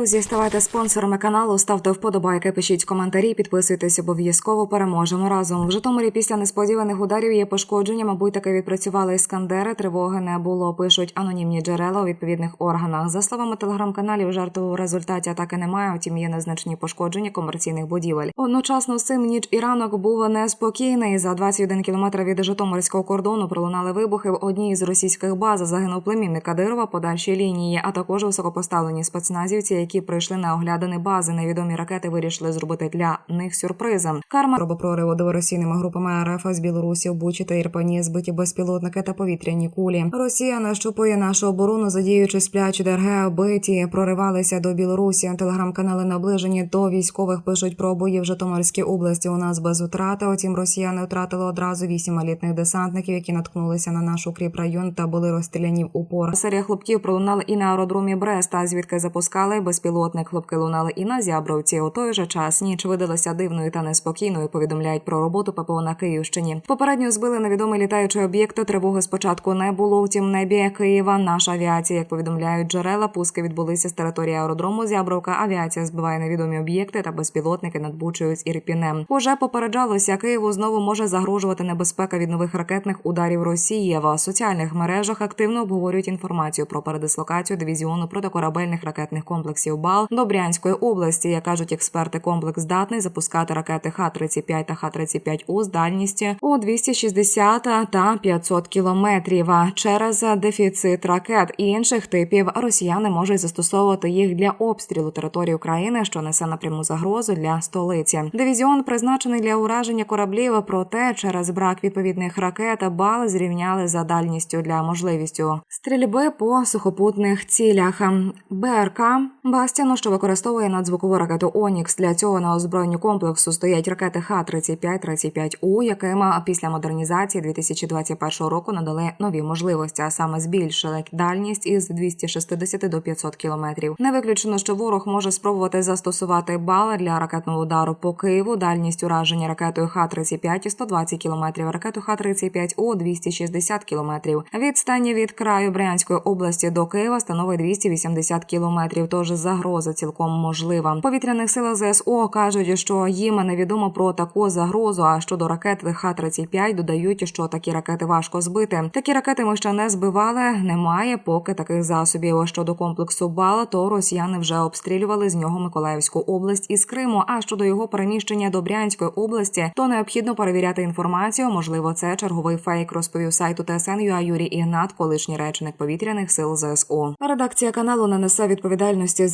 Друзі, ставайте спонсорами каналу, ставте вподобайки, пишіть коментарі, підписуйтесь обов'язково. Переможемо разом. В Житомирі після несподіваних ударів є пошкодження. Мабуть, таки відпрацювали іскандери. Тривоги не було. Пишуть анонімні джерела у відповідних органах. За словами телеграм-каналів, жертв у результаті атаки немає. Втім, є незначні пошкодження комерційних будівель. Одночасно з цим ніч і ранок був неспокійний. За 21 кілометр від Житомирського кордону пролунали вибухи в одній з російських баз. Загинув племінник Кадирова подальші лінії, а також високопоставлені спецназівці, які прийшли на оглядини бази. Невідомі ракети вирішили зробити для них сюрпризом. Карма робопрориву диверсійними групами РФ з Білорусі в Бучі та Ірпені збиті безпілотники та повітряні кулі. Росія нащупує нашу оборону, задіючи сплячі ДРГ, биті проривалися до Білорусі. Телеграм-канали наближені до військових пишуть про бої в Житомирській області. У нас без утрати. Утім, росіяни втратили одразу вісім елітних десантників, які наткнулися на наш укріп район та були розстріляні в упор. Серія хлопків пролунала і на аеродромі Бреста, звідки запускали безпілотник. Хлопки лунали і на Зябровці. У той же час ніч видалася дивною та неспокійною. Повідомляють про роботу ППО на Київщині. Попередньо збили невідомий літаючий об'єкт. Тривоги спочатку не було. Втім, небі Києва наша авіація, як повідомляють джерела, пуски відбулися з території аеродрому Зябровка. Авіація збиває невідомі об'єкти та безпілотники над Бучею з Ірпінем. Уже попереджалося, Києву знову може загрожувати небезпека від нових ракетних ударів Росії. В соціальних мережах активно обговорюють інформацію про передислокацію дивізіону протикорабельних ракетних комплексів БАЛ до Брянської області. Як кажуть експерти, комплекс здатний запускати ракети Х-35 та Х-35У з дальністю у 260 та 500 кілометрів. Через дефіцит ракет і інших типів росіяни можуть застосовувати їх для обстрілу території України, що несе напряму загрозу для столиці. Дивізіон призначений для ураження кораблів. Проте через брак відповідних ракет бал зрівняли за дальністю для можливістю стрільби по сухопутних цілях. БРК Бастіну, що використовує надзвукову ракету Онікс. Для цього на озброєнню комплексу стоять ракети Х-35-35У, яким після модернізації 2021 року надали нові можливості, а саме збільшили дальність із 260 до 500 кілометрів. Не виключено, що ворог може спробувати застосувати бали для ракетного удару по Києву. Дальність ураження ракетою Х-35 – 120 кілометрів, ракету Х-35У – 260 кілометрів. Відстання від краю Брянської області до Києва становить 280 кілометрів. Тож загроза цілком можлива. Повітряних силах ЗСУ кажуть, що їм невідомо про таку загрозу. А щодо ракет Х-35 додають, що такі ракети важко збити. Такі ракети ми ще не збивали. Немає поки таких засобів. Щодо комплексу Бала, то росіяни вже обстрілювали з нього Миколаївську область із Криму. А щодо його переміщення до Брянської області, то необхідно перевіряти інформацію. Можливо, це черговий фейк, розповів сайту ТСН.ua Юрій Ігнат, колишній речник повітряних сил ЗСУ. Редакція каналу не несе відповідальності